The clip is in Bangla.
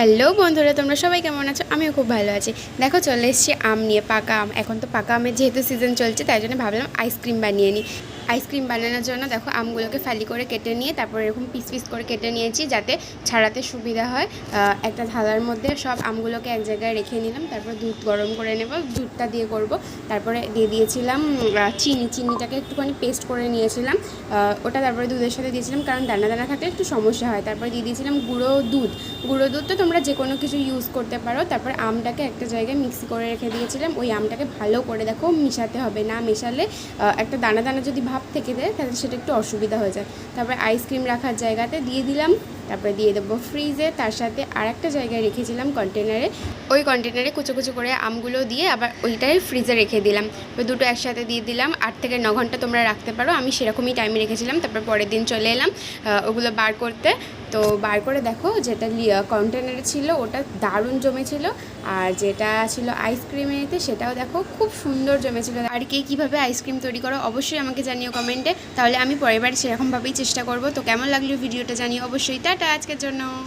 হ্যালো বন্ধুরা, তোমরা সবাই কেমন আছো? আমিও খুব ভালো আছি। দেখো, চলে এসেছি আম নিয়ে পাকা আম। এখন তো পাকা আমের যেহেতু সিজন চলছে, তাই জন্য ভাবলাম আইসক্রিম বানিয়ে নিই আইসক্রিম বানানোর জন্য দেখো, আমগুলোকে ফালি করে কেটে নিয়ে, তারপর এরকম পিস পিস করে কেটে নিয়েছি, যাতে ছাড়াতে সুবিধা হয়। একটা থালার মধ্যে সব আমগুলোকে এক জায়গায় রেখে নিলাম, তারপর দুধ গরম করে নেব। দুধটা দিয়ে করব। তারপরে দিয়ে দিয়েছিলাম চিনি। চিনিটাকে একটুখানি পেস্ট করে নিয়েছিলাম। ওটা তারপরে দুধের সাথে দিয়েছিলাম, কারণ দানা দানা থাকলে একটু সমস্যা হয়। তারপরে দিয়ে দিয়েছিলাম গুঁড়ো দুধ। গুঁড়ো দুধ তো তোমরা যে কোনো কিছু ইউজ করতে পারো। তারপর আমটাকে একটা জায়গায় মিক্সি করে রেখে দিয়েছিলাম। ওই আমটাকে ভালো করে দেখো মিশাতে হবে না মেশালে একটা দানা দানা যদি ভাব থেকে দেয়, তাহলে সেটা একটু অসুবিধা হয়ে যায়। তারপর আইসক্রিম রাখার জায়গাতে দিয়ে দিলাম। তারপরে দিয়ে দেবো ফ্রিজে তার সাথে আর একটা জায়গায় রেখেছিলাম কন্টেনারে ওই কন্টেনারে কুচো কুচো করে আমগুলো দিয়ে আবার ওইটাই ফ্রিজে রেখে দিলাম। দুটো একসাথে দিয়ে দিলাম, আট থেকে ন ঘণ্টা তোমরা রাখতে পারো। আমি সেরকমই টাইমে রেখেছিলাম, তারপর পরের দিন চলে এলাম ওগুলো বার করতে। তো বার করে দেখো, যেটা কন্টেনারে ছিল, ওটা দারুণ জমেছিল। আর যেটা ছিল আইসক্রিমের এতে, সেটাও দেখো খুব সুন্দর জমেছিল। আর কে কীভাবে আইসক্রিম তৈরি করো, অবশ্যই আমাকে জানিও কমেন্টে তাহলে আমি পরের বার সেরকমভাবেই চেষ্টা করব। তো কেমন লাগল ভিডিওটা জানিও অবশ্যই। টাটা আজকের জন্য।